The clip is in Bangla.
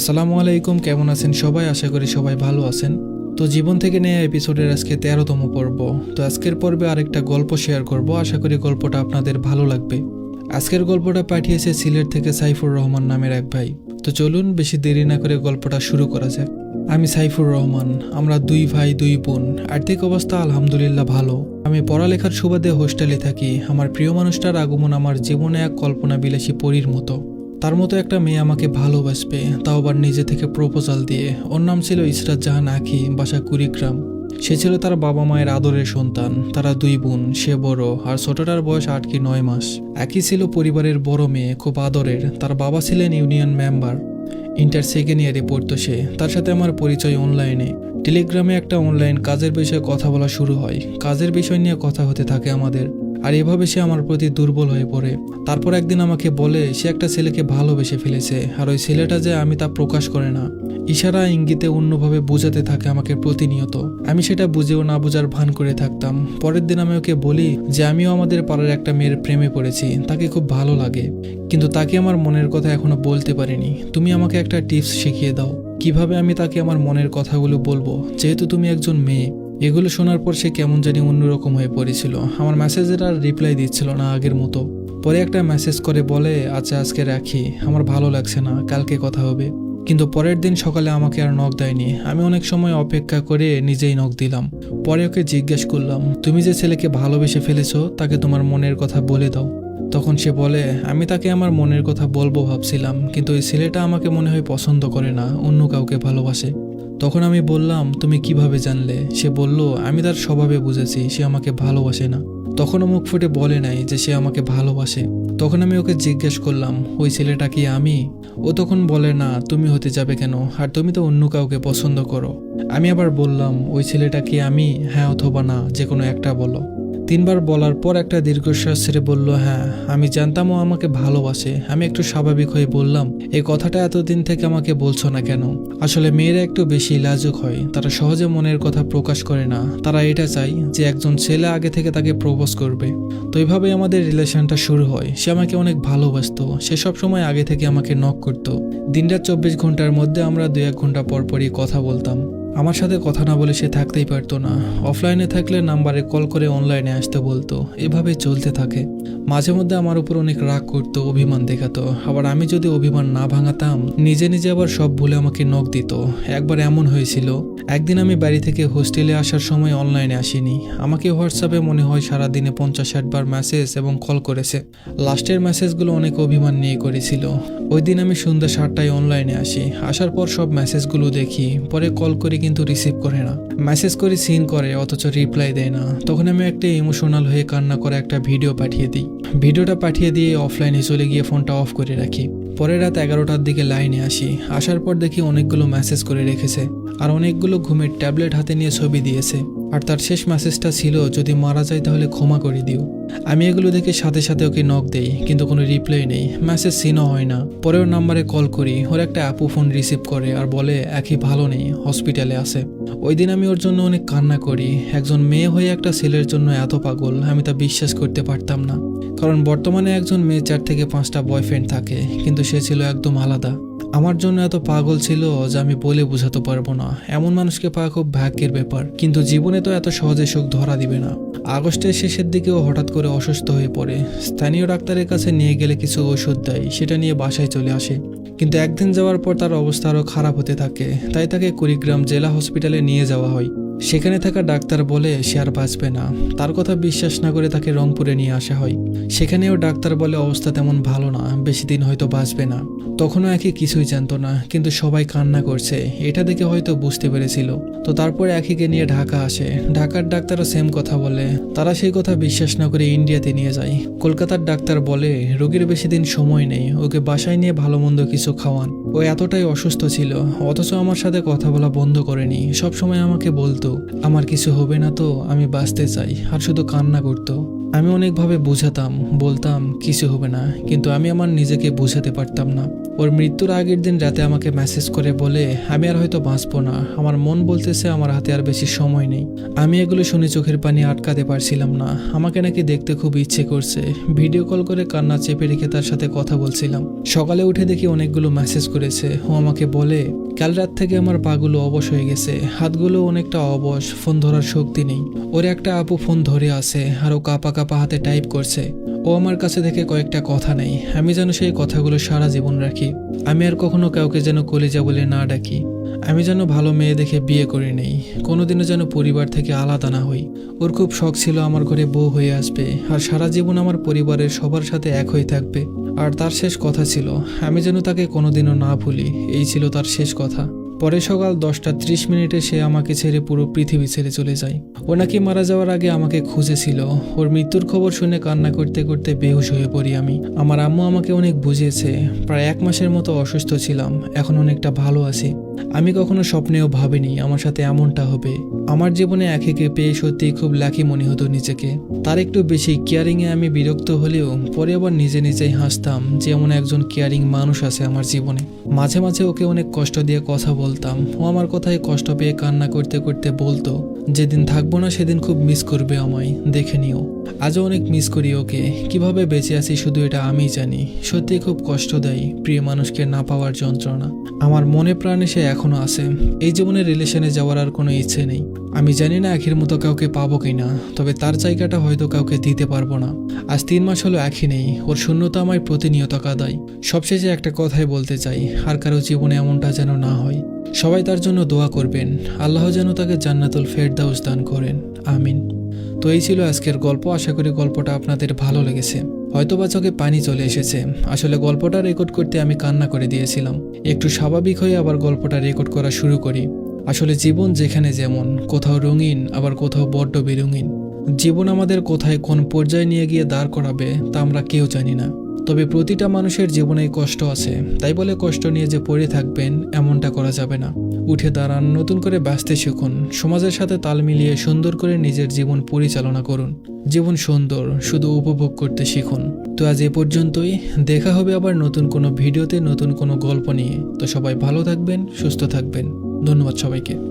আসসালামু আলাইকুম, কেমন আছেন সবাই? আশা করি সবাই ভালো আছেন। তো জীবন থেকে নেওয়া এপিসোডের আজকে তেরোতম পর্ব। তো আজকের পর্বে আরেকটা গল্প শেয়ার করব। আশা করি গল্পটা আপনাদের ভালো লাগবে। আজকের গল্পটা পাঠিয়েছে সিলেট থেকে সাইফুর রহমান নামের এক ভাই। তো চলুন, বেশি দেরি না করে গল্পটা শুরু করা যাক। আমি সাইফুর রহমান, আমরা দুই ভাই, দুই বোন। আর্থিক অবস্থা আলহামদুলিল্লাহ ভালো। আমি পড়ালেখার সুবাদে হোস্টেলে থাকি। আমার প্রিয় মানুষটার আগমন আমার জীবনে এক কল্পনা বিলাসী পরীর মতো। তার মতো একটা মেয়ে আমাকে ভালোবাসবে, তাও আবার নিজে থেকে প্রপোজাল দিয়ে। ওর নাম ছিল ইসরাত জাহান আখি, বাসা কুড়িগ্রাম। সে ছিল তার বাবা মায়ের আদরের সন্তান, তারা দুই বোন, সে বড়, আর ছোটটার বয়স আট কি নয় মাস। একই ছিল পরিবারের বড় মেয়ে, খুব আদরের, তার বাবা ছিলেন ইউনিয়ন মেম্বার। ইন্টার সেকেন্ড ইয়ারে পড়তো সে, তার সাথে আমার পরিচয় অনলাইনে। টেলিগ্রামে একটা অনলাইন কাজের বিষয়ে কথা বলা শুরু হয়। কাজের বিষয় নিয়ে কথা হতে থাকে আমাদের। আর এভাবে সে আমার প্রতি দুর্বল হয়ে পড়ে। তারপর একদিন আমাকে বলে, সে একটা ছেলেকে ভালোবেসে ফেলেছে, আর ওই ছেলেটা যে আমি তা প্রকাশ করে না। ইশারা ইঙ্গিতে অন্যভাবে বোঝাতে থাকে আমাকে প্রতিনিয়ত। আমি সেটা বুঝেও না বোঝার ভান করে থাকতাম। পরের দিন আমি ওকে বলি যে, আমিও আমাদের পাড়ার একটা মেয়ের প্রেমে পড়েছি, তাকে খুব ভালো লাগে। কিন্তু তাকে আমার মনের কথা এখনও বলতে পারিনি। তুমি আমাকে একটা টিপস শিখিয়ে দাও। কীভাবে আমি তাকে আমার মনের কথাগুলো বলব? যেহেতু তুমি একজন মেয়ে এগুলো শোনার পর সে কেমন জানি অন্যরকম হয়ে পড়েছিল। আমার মেসেজের আর রিপ্লাই দিচ্ছিল না আগের মতো। পরে একটা মেসেজ করে বলে আচ্ছা আজকে রাখি। আমার ভালো লাগছে না, কালকে কথা হবে। কিন্তু পরের দিন সকালে আমাকে আর নখ দেয়নি। আমি অনেক সময় অপেক্ষা করে নিজেই নখ দিলাম। পরে ওকে জিজ্ঞেস করলাম, তুমি যে ছেলেকে ভালোবেসে ফেলেছো, তাকে তোমার মনের কথা বলে দাও। তখন সে বলে, আমি তাকে আমার মনের কথা বলব ভাবছিলাম, কিন্তু ওই ছেলেটা আমাকে মনে হয় পছন্দ করে না, অন্য কাউকে ভালোবাসে। তখন আমি বললাম, তুমি কীভাবে জানলে? সে বলল, আমি তার স্বভাবে বুঝেছি, সে আমাকে ভালোবাসে না। তখনও মুখ ফুটে বলে নাই যে সে আমাকে ভালোবাসে। তখন আমি ওকে জিজ্ঞেস করলাম, ওই ছেলেটা কি আমি? ও তখন বলে, না, তুমি হতে যাবে কেন? আর তুমি তো অন্য কাউকে পছন্দ করো। আমি আবার বললাম, ওই ছেলেটা কি আমি? হ্যাঁ অথবা না যে কোনো একটা বলো। তিনবার বলার পর একটা দীর্ঘশ্বাস ছেড়ে বলল হ্যাঁ আমি জানতাম ও আমাকে ভালোবাসে। আমি একটু স্বাভাবিক হয়ে বললাম, এই কথাটা এতদিন থেকে আমাকে বলছো না কেন? আসলে মেয়েরা একটু বেশি লাজুক হয়। তারা সহজে মনের কথা প্রকাশ করে না। তারা এটা চায় যে একজন ছেলে আগে থেকে তাকে প্রপোজ করবে। তো এইভাবেই আমাদের রিলেশনটা শুরু হয়। সে আমাকে অনেক ভালোবাসতো। সে সব সময় আগে থেকে আমাকে নক করতো। দিনটা চব্বিশ ঘণ্টার মধ্যে আমরা দু এক ঘণ্টা পরপরই কথা বলতাম। আমার সাথে কথা না বলে সে থাকতেই পারতো না। অফলাইনে থাকলে নাম্বারে কল করে অনলাইনে আসতে বলতো। এভাবে চলতে থাকে। মাঝে মধ্যে আমার উপর অনেক রাগ করতো, অভিমান দেখাতো। আবার আমি যদি অভিমান না ভাঙাতাম, নিজে নিজে আবার সব ভুলে আমাকে নখ দিত। একবার এমন হয়েছিল, একদিন আমি বাড়ি থেকে হোস্টেলে আসার সময় অনলাইনে আসিনি। আমাকে হোয়াটসঅ্যাপে মনে হয় সারাদিনে পঞ্চাশ ষাট বার মেসেজ এবং কল করেছে। লাস্টের মেসেজগুলো অনেক অভিমান নিয়ে করেছিল। ওই দিন আমি সন্ধ্যা সাতটায় অনলাইনে আসি। আসার পর সব মেসেজগুলো দেখি। পরে কল করি কিন্তু রিসিভ করে না। মেসেজ করে সিন করে, অথচ রিপ্লাই দেয় না। তখন আমি একটা ইমোশনাল হয়ে কান্না করে একটা ভিডিও পাঠিয়ে দিই। ভিডিওটা পাঠিয়ে দিয়ে অফলাইনে চলে গিয়ে ফোনটা অফ করে রাখি। পরে রাত এগারোটার দিকে লাইনে আসি। আসার পর দেখি অনেকগুলো মেসেজ করে রেখেছে। আর অনেকগুলো ঘুমের ট্যাবলেট হাতে নিয়ে ছবি দিয়েছে। আর তার শেষ মেসেজটা ছিল, যদি মারা যায় তাহলে ক্ষমা করে দিও। আমি এগুলো দেখে সাথে সাথে ওকে নক দেই, কিন্তু কোনো রিপ্লাই নেই। মেসেজ সিনও হয় না। পরে ওর নাম্বারে কল করি। ওর একটা অ্যাপু ফোন রিসিভ করে আর বলে, একই ভালো নেই হসপিটালে আছে। ওই দিন আমি ওর জন্য অনেক কান্না করি। একজন মেয়ে হয়ে একটা ছেলের জন্য এত পাগল, আমি তা বিশ্বাস করতে পারতাম না। কারণ বর্তমানে একজন মেয়ে চার থেকে পাঁচটা বয়ফ্রেন্ড থাকে, কিন্তু সে ছিল একদম আলাদা। আমার জন্য এত পাগল ছিল যে আমি বলে বোঝাতে পারব না। এমন মানুষকে পাওয়া খুব ভাগ্যের ব্যাপার। কিন্তু জীবনে তো এত সহজে সুখ ধরা দিবে না। আগস্টের শেষের দিকেও হঠাৎ করে অসুস্থ হয়ে পড়ে। স্থানীয় ডাক্তারের কাছে নিয়ে গেলে কিছু ওষুধ দেয়, সেটা নিয়ে বাসায় চলে আসে। কিন্তু একদিন যাওয়ার পর তার অবস্থা আরও খারাপ হতে থাকে। তাই তাকে কুড়িগ্রাম জেলা হসপিটালে নিয়ে যাওয়া হয়। সেখানে থাকা ডাক্তার বলে সে আর বাঁচবে না। তার কথা বিশ্বাস না করে তাকে রংপুরে নিয়ে আসা হয়। সেখানেও ডাক্তার বলে অবস্থা তেমন ভালো না, বেশি দিন হয়তো বাঁচবে না। তখনও একে কিছুই জানতো না, কিন্তু সবাই কান্না করছে। এটা দেখে হয়তো বুঝতে পেরেছিল। তো তারপরে একিকে নিয়ে ঢাকা আসে। ঢাকার ডাক্তারও সেম কথা বলে। তারা সেই কথা বিশ্বাস না করে ইন্ডিয়াতে নিয়ে যায়। কলকাতার ডাক্তার বলে, রোগীর বেশি দিন সময় নেই। ওকে বাসায় নিয়ে ভালো মন্দ কিছু খাওয়ান। ও এতটাই অসুস্থ ছিল, অথচ আমার সাথে কথা বলা বন্ধ করেনি। সবসময় আমাকে বলতো, আমার কিছু হবে না তো, আমি বাঁচতে চাই। আর শুধু কান্না করতো। আমি অনেকভাবে বোঝাতাম, বলতাম, কিছু হবে না। কিন্তু আমি আমার নিজেকে বোঝাতে পারতাম না। ওর মৃত্যুর আগের দিন রাতে আমাকে মেসেজ করে বলে, আমি আর হয়তো বাঁচবো না। আমার মন বলতেছে আমার হাতে আর বেশি সময় নেই। আমি এগুলো শুনে চোখের পানি আটকাতে পারছিলাম না। আমাকে নাকি দেখতে খুব ইচ্ছে করছে। ভিডিও কল করে কান্না চেপে রেখে তার সাথে কথা বলছিলাম। সকালে উঠে দেখি অনেকগুলো মেসেজ করেছে। ও আমাকে বলে কাল রাত থেকে আমার পাগুলো অবশ হয়ে গেছে। হাতগুলো অনেকটা অবশ, ফোন ধরার শক্তি নেই। ওর একটা আপু ফোন ধরে আছে আর ও কাপা কাপা হাতে টাইপ করছে। ও আমার কাছে থেকে কয়েকটা কথা নেই। আমি যেন সেই কথাগুলো সারা জীবন রাখি। আমি আর কখনো কাউকে যেন কলেজা বলে না ডাকি। আমি যেন ভালো মেয়ে দেখে বিয়ে করে নেই। কোনোদিনও যেন পরিবার থেকে আলাদা না হই। ওর খুব শখ ছিল আমার ঘরে বউ হয়ে আসবে, আর সারা জীবন আমার পরিবারের সবার সাথে এক হয়ে থাকবে। আর তার শেষ কথা ছিল, আমি যেন তাকে কোনোদিনও না ভুলি। এই ছিল তার শেষ কথা। পরে সকাল দশটা ত্রিশ মিনিটে সে আমাকে ছেড়ে পুরো পৃথিবী ছেড়ে চলে যায়। ও নাকি মারা যাওয়ার আগে আমাকে খুঁজেছিল। ওর মৃত্যুর খবর শুনে কান্না করতে করতে বেহুশ হয়ে পড়ি আমি। আমার আম্মু আমাকে অনেক বুঝিয়েছে। প্রায় এক মাসের মতো অসুস্থ ছিলাম। এখন অনেকটা ভালো আছি। আমি কখনো স্বপ্নেও ভাবিনি আমার সাথে এমনটা হবে। আমার জীবনে একেকে পেয়ে সত্যি খুব লাকি মনে হতো নিজেকে। তার একটু বেশি কেয়ারিংয়ে আমি বিরক্ত হলেও পরে আবার নিজে নিজেই হাসতাম যে এমন একজন কেয়ারিং মানুষ আছে আমার জীবনে। মাঝে মাঝে ওকে অনেক কষ্ট দিয়ে কথা বলতাম। ও আমার কথায় কষ্ট পেয়ে কান্না করতে করতে বলতো, যেদিন থাকব না সেদিন খুব মিস করবে আমায়, দেখে নিও। আজও অনেক মিস করি ওকে। কীভাবে বেঁচে আছি শুধু এটা আমিই জানি। সত্যি খুব কষ্ট দেয় প্রিয় মানুষকে না পাওয়ার যন্ত্রণা। আমার মনে প্রাণে সে এখনও আছে। এই জীবনে রিলেশনে যাওয়ার আর কোনো ইচ্ছে নেই। আমি জানি না আখির মতো কাউকে পাবো কিনা, তবে তার জায়গাটা হয়তো কাউকে দিতে পারব না। আজ তিন মাস হলো একই নেই, ওর শূন্যতা আমায় প্রতিনিয়ত কাদায়। সবশেষে একটা কথাই বলতে চাই, আর কারও জীবনে এমনটা যেন না হয়। সবাই তার জন্য দোয়া করবেন, আল্লাহ যেন তাকে জান্নাতুল ফেরদাউস দান করেন, আমিন। তো এই ছিল আজকের গল্প, আশা করি গল্পটা আপনাদের ভালো লেগেছে। হয়তো বা চোখে পানি চলে এসেছে, আসলে গল্পটা রেকর্ড করতে আমি কান্না করে দিয়েছিলাম। একটু স্বাভাবিক হয়ে আবার গল্পটা রেকর্ড করা শুরু করি। আসলে জীবন যেখানে যেমন, কোথাও রঙিন, আবার কোথাও বড্ড বেরঙিন। জীবন আমাদের কোথায় কোন পর্যায়ে নিয়ে গিয়ে দাঁড় করাবে, তা আমরা কেউ জানি না। তবে প্রতিটা মানুষের জীবনে কষ্ট আছে। তাই বলে কষ্ট নিয়ে যে পড়ে থাকবেন, এমনটা করা যাবে না। উঠে দাঁড়ান, নতুন করে বাঁচতে শিখুন। সমাজের সাথে তাল মিলিয়ে সুন্দর করে নিজের জীবন পরিচালনা করুন। জীবন সুন্দর, শুধু উপভোগ করতে শিখুন। তো আজ এ পর্যন্তই। দেখা হবে আবার নতুন কোনো ভিডিওতে, নতুন কোনো গল্প নিয়ে। তো সবাই ভালো থাকবেন, সুস্থ থাকবেন। ধন্যবাদ সবাইকে।